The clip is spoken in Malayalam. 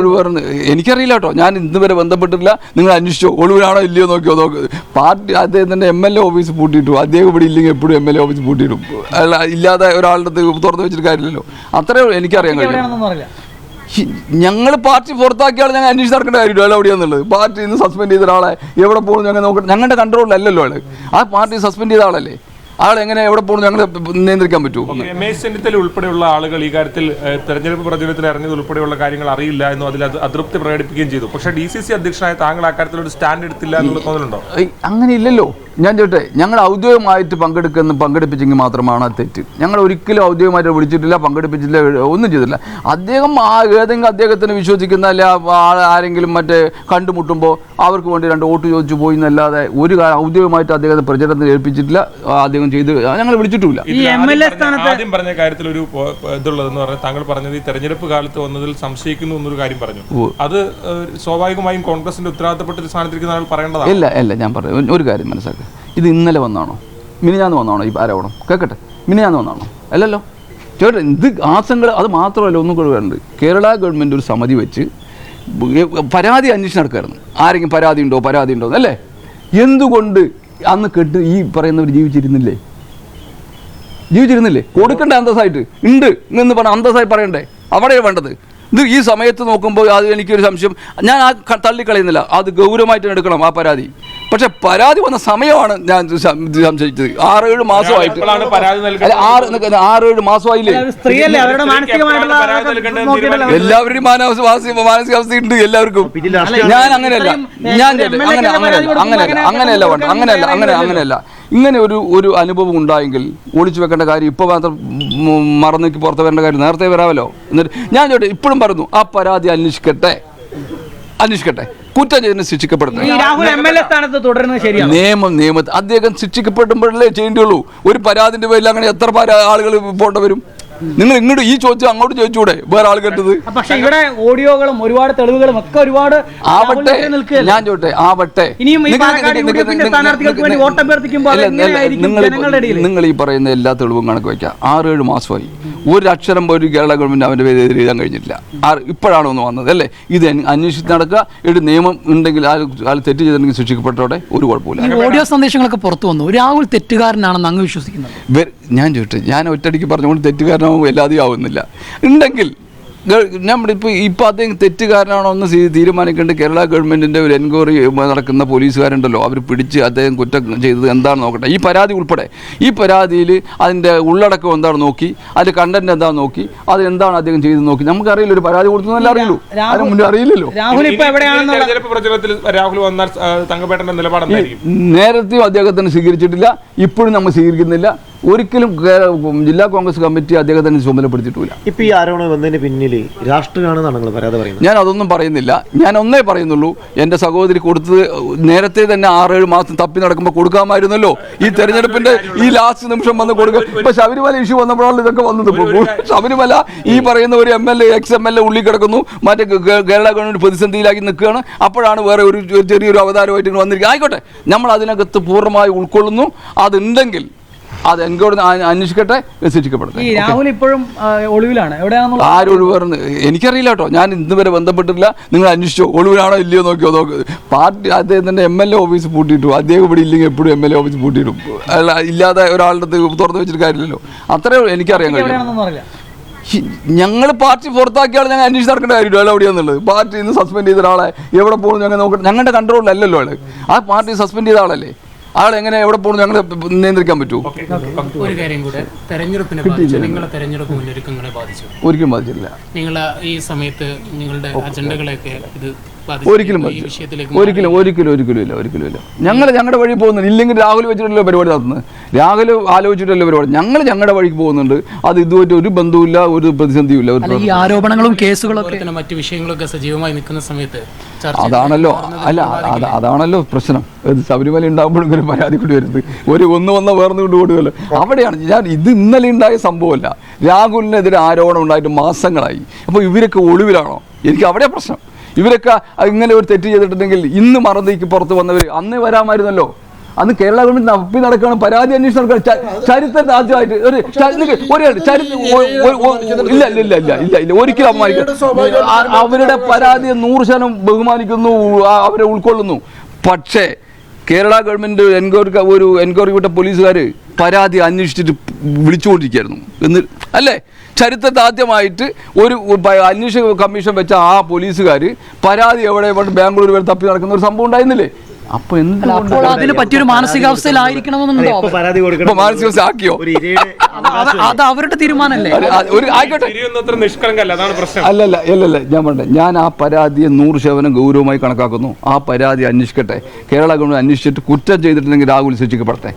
ഒഴിവാറുണ്ട് എനിക്കറിയില്ല കേട്ടോ. ഞാൻ ഇന്ന് വരെ ബന്ധപ്പെട്ടില്ല നിങ്ങൾ അന്വേഷിച്ചോ. ഒളിവിലാണോ ഇല്ലയോ നോക്കിയോ നോക്ക്. പാർട്ടി അദ്ദേഹത്തിന്റെ എം എൽ എ ഓഫീസ് പൂട്ടിയിട്ടു. അദ്ദേഹം ഇവിടെ ഇല്ലെങ്കിൽ എപ്പോഴും എം എൽ എ ഓഫീസ് പൂട്ടിയിടും അല്ല ഇല്ലാതെ ഒരാളുടെ തുറന്നു വെച്ചിട്ട് കാര്യമില്ലല്ലോ. അത്രേ എനിക്കറിയാൻ കഴിയും ഞങ്ങൾ പാർട്ടി പുറത്താക്കിയാൽ ഞങ്ങൾ അന്വേഷിച്ച് നടക്കേണ്ട കാര്യമില്ല. അയാൾ എവിടെയാണെന്നുള്ളത് പാർട്ടി ഇന്ന് സസ്പെൻഡ് ചെയ്ത ഒരാളെ എവിടെ പോകുന്നു ഞങ്ങൾ നോക്കണം ഞങ്ങളുടെ കൺട്രോളിലല്ലല്ലോ ആൾ ആ പാർട്ടി സസ്പെൻഡ് ചെയ്ത ആളല്ലേ? ആൾ എങ്ങനെ എവിടെ പോകുന്നു ഞങ്ങൾ നിയന്ത്രിക്കാൻ പറ്റുമോ? രമേശ് ചെന്നിത്തല ഉൾപ്പെടെയുള്ള ആളുകൾ ഈ കാര്യത്തിൽ തെരഞ്ഞെടുപ്പ് പ്രചരണത്തിൽ ഇറങ്ങിയത് ഉൾപ്പെടെയുള്ള കാര്യങ്ങൾ അറിയില്ല എന്നും അതിൽ അത് അതൃപ്തി പ്രകടിപ്പിക്കുകയും ചെയ്തു. പക്ഷേ ഡി സി സി അധ്യക്ഷനായ താങ്കൾ അക്കാര്യത്തിൽ ഒരു സ്റ്റാൻഡ് എടുത്തില്ല എന്നുള്ള തോന്നലുണ്ടോ അങ്ങനെ ഇല്ലല്ലോ ഞാൻ ചോട്ടെ ഞങ്ങൾ ഔദ്യോഗികമായിട്ട് പങ്കെടുക്കുന്ന പങ്കെടുപ്പിച്ചെങ്കിൽ മാത്രമാണ് ആ തെറ്റ്. ഞങ്ങൾ ഒരിക്കലും ഔദ്യോഗികമായിട്ട് വിളിച്ചിട്ടില്ല പങ്കെടുപ്പിച്ചില്ല ഒന്നും ചെയ്തില്ല അദ്ദേഹം ആ ഏതെങ്കിലും അദ്ദേഹത്തിന് വിശ്വസിക്കുന്ന അല്ല ആരെങ്കിലും മറ്റേ കണ്ടുമുട്ടുമ്പോൾ അവർക്ക് വേണ്ടി രണ്ട് വോട്ട് ചോദിച്ചു പോയി എന്നല്ലാതെ ഒരു ഔദ്യോഗികമായിട്ട് അദ്ദേഹത്തെ പ്രചരണത്തിന് ഏൽപ്പിച്ചിട്ടില്ല. അദ്ദേഹം ചെയ്ത് ഞങ്ങൾ വിളിച്ചിട്ടില്ല ആദ്യം പറഞ്ഞ- സ്ഥാനത്ത് ആദ്യം പറഞ്ഞ കാര്യത്തിൽ ഒരു ഇതുള്ളതെന്ന് പറഞ്ഞാൽ താങ്കൾ പറഞ്ഞത് ഈ തെരഞ്ഞെടുപ്പ് കാലത്ത് വന്നതിൽ സംശയിക്കുന്നു എന്നൊരു കാര്യം പറഞ്ഞു. അത് സ്വാഭാവികമായും കോൺഗ്രസിന്റെ ഉത്തരവാദിത്തപ്പെട്ട ഒരു സ്ഥാനത്തിരിക്കുന്ന ആൾ പറയേണ്ടതാണ്. ഇല്ല ഇല്ല ഞാൻ പറഞ്ഞു ഒരു കാര്യം മനസ്സിലാക്കുക ഇത് ഇന്നലെ വന്നാണോ? മിനിഞ്ഞാന്ന് വന്നാണോ ഈ ആരോപണം? കേൾക്കട്ടെ മിനിഞ്ഞാന്ന് വന്നാണോ? അല്ലല്ലോ. ചേട്ടൻ ഇത് ആസങ്ങൾ അത് മാത്രമല്ല ഒന്നും കൂടെ വേണ്ടത് കേരള ഗവൺമെന്റ് ഒരു സമിതി വെച്ച് പരാതി അന്വേഷണം നടക്കുമായിരുന്നു ആരെങ്കിലും പരാതി ഉണ്ടോ പരാതി ഉണ്ടോ അല്ലേ എന്തുകൊണ്ട് അന്ന് കെട്ട് ഈ പറയുന്നവർ ജീവിച്ചിരുന്നില്ലേ? ജീവിച്ചിരുന്നില്ലേ? കൊടുക്കണ്ടേ അന്തസ്സായിട്ട്. ഉണ്ട് എന്ന് പറഞ്ഞ അന്തസ്സായി പറയണ്ടേ? അവിടെയാണ് വേണ്ടത്. ഇത് ഈ സമയത്ത് നോക്കുമ്പോൾ അത് എനിക്കൊരു സംശയം. ഞാൻ ആ തള്ളിക്കളയുന്നില്ല. അത് ഗൗരവമായിട്ട് എടുക്കണം ആ പരാതി. പക്ഷെ പരാതി വന്ന സമയമാണ് ഞാൻ സംശയിച്ചത് സംശയിച്ചത്. ആറേഴ് മാസമായിട്ട് ആറ് പരാതി നൽകുന്നത്. ആറ് ഏഴ് ആറേഴ് മാസമായില്ലേ? എല്ലാവരുടെയും മാനസിക മാനസികാവസ്ഥ ഉണ്ട് എല്ലാവർക്കും ഞാൻ അങ്ങനെയല്ല. ഞാൻ അങ്ങനെ അങ്ങനെയല്ല അങ്ങനെയല്ല. അങ്ങനെ അങ്ങനെയല്ല വേണ്ട അങ്ങനെയല്ല അങ്ങനെ അങ്ങനെയല്ല ഇങ്ങനെ ഒരു ഒരു അനുഭവം ഉണ്ടായെങ്കിൽ ഒളിച്ചു വെക്കേണ്ട കാര്യം ഇപ്പോൾ മാത്രം മറന്നേക്ക് പുറത്ത് വരേണ്ട കാര്യം നേരത്തെ വരാമല്ലോ. എന്നിട്ട് ഞാൻ ചോട്ടെ ഇപ്പോഴും പറഞ്ഞു ആ പരാതി അന്വേഷിക്കട്ടെ. അന്വേഷിക്കട്ടെ. കുറ്റം ചെയ്തതിന് ശിക്ഷിക്കപ്പെടുന്നത്. നിയമം രാഹുൽ എം സ്ഥാനത്ത് തുടരുന്നത് ശരിയാണ്? നിയമം അദ്ദേഹം ശിക്ഷിക്കപ്പെടുമ്പോഴല്ലേ ചെയ്യേണ്ടിയുള്ളൂ. ഒരു പരാതിന്റെ പേരിൽ അങ്ങനെ എത്ര ആളുകൾ പോണ്ട വരും? നിങ്ങൾ ഇങ്ങോട്ട് ഈ ചോദിച്ചു അങ്ങോട്ട് ചോദിച്ചൂടെ? വേറെ ആൾ കേട്ടത്? പക്ഷെ ഇവിടെ ഓഡിയോകളും ഒരുപാട് തെളിവുകളും ഒക്കെ ഒരുപാട് ആവട്ടെ ഞാൻ ചോട്ടെ ആവട്ടെ. നിങ്ങൾ- ഈ- നിങ്ങൾ ഈ പറയുന്ന എല്ലാ തെളിവും കണക്ക് വെക്കാം. ആറേഴ് മാസമായി. ഒരു അക്ഷരം പോലും കേരള ഗവൺമെന്റ് അവന്റെ പേര് എഴുതാൻ കഴിഞ്ഞിട്ടില്ല. ഇപ്പോഴാണ് ഒന്ന് വന്നത് അല്ലേ? ഇത് അന്വ- അന്വേഷിച്ച് നടക്കുക. ഒരു നിയമം ഉണ്ടെങ്കിൽ ആൾ ആൾ തെറ്റ് ചെയ്തിട്ടുണ്ടെങ്കിൽ ശിക്ഷിക്കപ്പെട്ടോടെ ഒരു കുഴപ്പമില്ല ഓഡിയോ സന്ദേശങ്ങളൊക്കെ പുറത്തു വന്നു. രാഹുൽ തെറ്റുകാരനാണെന്ന് അങ്ങ് വിശ്വസിക്കുന്നത് ഞാൻ ചോദിച്ചു ഞാൻ ഒറ്റടിക്ക് പറഞ്ഞുകൊണ്ട് തെറ്റുകാരനാവും എല്ലാതെയും ആവുന്നില്ല. ഉണ്ടെങ്കിൽ നമ്മുടെ ഇപ്പോൾ ഇപ്പോൾ അദ്ദേഹം തെറ്റുകാരനാണോ എന്ന് തീരുമാനിക്കേണ്ട കേരള ഗവൺമെന്റിന്റെ ഒരു എൻക്വയറി നടക്കുന്ന പോലീസുകാരുണ്ടല്ലോ അവർ പിടിച്ച് അദ്ദേഹം കുറ്റം ചെയ്തത് എന്താണെന്ന് നോക്കട്ടെ. ഈ പരാതി ഉൾപ്പെടെ ഈ പരാതിയിൽ അതിന്റെ ഉള്ളടക്കം എന്താണെന്ന് നോക്കി അതിന്റെ കണ്ടന്റ് എന്താണെന്ന് നോക്കി അത് എന്താണ് അദ്ദേഹം ചെയ്തത് നോക്കി. നമുക്കറിയില്ല ഒരു പരാതി കൊടുത്തെന്നല്ല അറിയുള്ളൂ. രാഹുൽ- അതിന് മുന്നേ അറിയില്ലല്ലോ. രാഹുൽ എവിടെയാണെന്നുള്ള പ്രചരണത്തിൽ രാഹുൽ വന്നാൽ നേരത്തെയും അദ്ദേഹത്തിന് സ്വീകരിച്ചിട്ടില്ല ഇപ്പോഴും നമ്മൾ സ്വീകരിക്കുന്നില്ല. ഒരിക്കലും ജില്ലാ കോൺഗ്രസ് കമ്മിറ്റി അദ്ദേഹത്തിന് ചുമതലപ്പെടുത്തിയിട്ടില്ല. ഇപ്പൊ ഈ ആരോപണം വന്നതിന് പിന്നിൽ രാഷ്ട്രീയമാണെന്നാണ് പരാതി പറയുന്നത്. ഞാൻ അതൊന്നും പറയുന്നില്ല. ഞാൻ ഒന്നേ പറയുന്നുള്ളൂ. എന്റെ സഹോദരി കൊടുത്തത് നേരത്തെ തന്നെ ആറേഴ് മാസം തപ്പി നടക്കുമ്പോൾ കൊടുക്കാമായിരുന്നല്ലോ. ഈ തെരഞ്ഞെടുപ്പിന്റെ ഈ ലാസ്റ്റ് നിമിഷം വന്ന് കൊടുക്കുക ഇപ്പൊ ശബരിമല ഇഷ്യൂ വന്നപ്പോഴാണ് ഇതൊക്കെ വന്നത്. ശബരിമല ഈ പറയുന്ന ഒരു M L A ex M L A ഉള്ളി കിടക്കുന്നു. മറ്റേ കേരള ഗവൺമെന്റ് പ്രതിസന്ധിയിലാക്കി നിൽക്കുകയാണ്. അപ്പോഴാണ് വേറെ ഒരു ഒരു ചെറിയൊരു അവതാരമായിട്ട് ഇങ്ങനെ വന്നിരിക്കുക ആയിക്കോട്ടെ. നമ്മൾ അതിനകത്ത് പൂർണമായി ഉൾക്കൊള്ളുന്നു. അതുണ്ടെങ്കിൽ അത് എങ്കോട് അന്വേഷിക്കട്ടെ ഈ രാഹുൽ ഇപ്പോഴും ഒളിവിലാണ്. എവിടെയാണെന്നുള്ള ആരൊഴിവാർന്ന് എനിക്കറിയില്ല കേട്ടോ. ഞാൻ ഇന്ന് വരെ ബന്ധപ്പെട്ടിട്ടില്ല. നിങ്ങൾ അന്വേഷിച്ചോ ഒളിവിലാണോ ഇല്ലയോ നോക്കിയോ നോക്ക്. പാർട്ടി അദ്ദേഹത്തിന്റെ എം എൽ എ ഓഫീസ് പൂട്ടിയിട്ടു. അദ്ദേഹം ഇവിടെ ഇല്ലെങ്കിൽ എപ്പോഴും എം എൽ എ ഓഫീസ് പൂട്ടിയിടും അല്ല ഇല്ലാതെ ഒരാളുടെ അടുത്ത് തുറന്നു വെച്ചിട്ട് കാര്യമില്ലല്ലോ. അത്രേ എനിക്കറിയാൻ കഴിയും ഞങ്ങൾ പാർട്ടി പുറത്താക്കിയാൽ ഞങ്ങൾ അന്വേഷിച്ച് നടക്കേണ്ട കാര്യമില്ല. അല്ല എവിടെയാന്നുള്ളത്? പാർട്ടി ഇന്ന് സസ്പെൻഡ് ചെയ്ത ഒരാളെ എവിടെ പോകുന്നു ഞങ്ങൾ നോക്കണം ഞങ്ങളുടെ കൺട്രോളിലല്ലല്ലോ ആൾ ആ പാർട്ടി സസ്പെൻഡ് ചെയ്ത ആളല്ലേ? ആൾ എങ്ങനെ എവിടെ പോകുന്നു ഞങ്ങൾ നിയന്ത്രിക്കാൻ പറ്റുമോ ഒരു കാര്യം കൂടെ തെരഞ്ഞെടുപ്പിനെ ബാധിച്ചു? നിങ്ങളെ തെരഞ്ഞെടുപ്പ് മുന്നൊരുക്കങ്ങളെ ബാധിച്ചു? ഒരിക്കലും ബാധിച്ചില്ല നിങ്ങൾ ഈ സമയത്ത് നിങ്ങളുടെ അജണ്ടകളെയൊക്കെ ഇത് ഒരിക്കലും ഒരിക്കലും ഒരിക്കലും ഒരിക്കലും ഇല്ല ഒരിക്കലും ഇല്ല. ഞങ്ങൾ ഞങ്ങളുടെ വഴി പോകുന്നുണ്ട്. ഇല്ലെങ്കിൽ രാഹുൽ വെച്ചിട്ടല്ലോ പരിപാടി നടത്തുന്നത് രാഹുൽ ആലോചിച്ചിട്ടല്ലോ പരിപാടി. ഞങ്ങൾ ഞങ്ങളുടെ വഴിക്ക് പോകുന്നുണ്ട്. അത് ഇതുമായിട്ട് ഒരു ബന്ധവുമില്ല ഒരു പ്രതിസന്ധിയും ഇല്ല ഈ ആരോപണങ്ങളും കേസുകളും ഒക്കെ മറ്റു വിഷയങ്ങളൊക്കെ സജീവമായി നിൽക്കുന്ന സമയത്ത് അതാണല്ലോ. അല്ല അതാണല്ലോ പ്രശ്നം. ഇത് ശബരിമല ഉണ്ടാകുമ്പോഴും ഇങ്ങനെ പരാതി കൂടി വരുന്നത് ഒരു ഒന്ന് വന്ന വേർന്ന് കൊണ്ട് അവിടെയാണ് ഞാൻ ഇത് ഇന്നലെ ഉണ്ടായ സംഭവമല്ല. രാഹുലിനെതിരെ ആരോപണം ഉണ്ടായിട്ട് മാസങ്ങളായി. അപ്പോൾ ഇവരൊക്കെ ഒളിവിലാണോ? എനിക്ക് അവിടെ പ്രശ്നം. ഇവരൊക്കെ ഇങ്ങനെ ഒരു തെറ്റ് ചെയ്തിട്ടുണ്ടെങ്കിൽ ഇന്ന് മറന്നേക്ക് പുറത്ത് വന്നവർ അന്ന് വരാമായിരുന്നല്ലോ. അന്ന് കേരള ഗവൺമെന്റ് നപ്പി നടക്കുകയാണ് പരാതി അന്വേഷണം നടക്കുകയാണ് ച- ചരിത്രത്തിൽ ആദ്യമായിട്ട് ഒരു ഇല്ല ഇല്ല ഇല്ല ഇല്ല ഇല്ല ഇല്ല ഒരിക്കലും അപമാനിക്കും അവരുടെ പരാതിയെ നൂറ് ശതമാനം ബഹുമാനിക്കുന്നു അവരെ ഉൾക്കൊള്ളുന്നു. പക്ഷേ കേരള ഗവൺമെന്റ് എൻക്വയറി ഒരു എൻക്വയറി വിട്ട പോലീസുകാർ പരാതി അന്വേഷിച്ചിട്ട് വിളിച്ചുകൊണ്ടിരിക്കുകയായിരുന്നു. എന്ന് അല്ലേ? ചരിത്രത്തിൽ ആദ്യമായിട്ട് ഒരു അന്വേഷണ കമ്മീഷൻ വെച്ച ആ പോലീസുകാർ പരാതി എവിടെ ബാംഗ്ലൂർ വരെ തപ്പി നടക്കുന്ന ഒരു സംഭവം ഉണ്ടായിരുന്നില്ലേ? അപ്പൊ എന്തുകൊണ്ട് അപ്പോൾ അതിന് പറ്റിയൊരു മാനസികാവസ്ഥയിലായിരിക്കണമെന്നുണ്ടോ ആക്കിയോ അത് അവരുടെ തീരുമാനമല്ലേ? ഒരു ആയിക്കോട്ടെ. അല്ലല്ല അല്ലല്ല ഞാൻ പറഞ്ഞ ഞാൻ ആ പരാതിയെ നൂറ് ശതമാനം ഗൗരവമായി കണക്കാക്കുന്നു. ആ പരാതി അന്വേഷിക്കട്ടെ. കേരള ഗവൺമെന്റ് അന്വേഷിച്ചിട്ട് കുറ്റം ചെയ്തിട്ടുണ്ടെങ്കിൽ രാഹുൽ ശിക്ഷിക്കപ്പെടട്ടെ.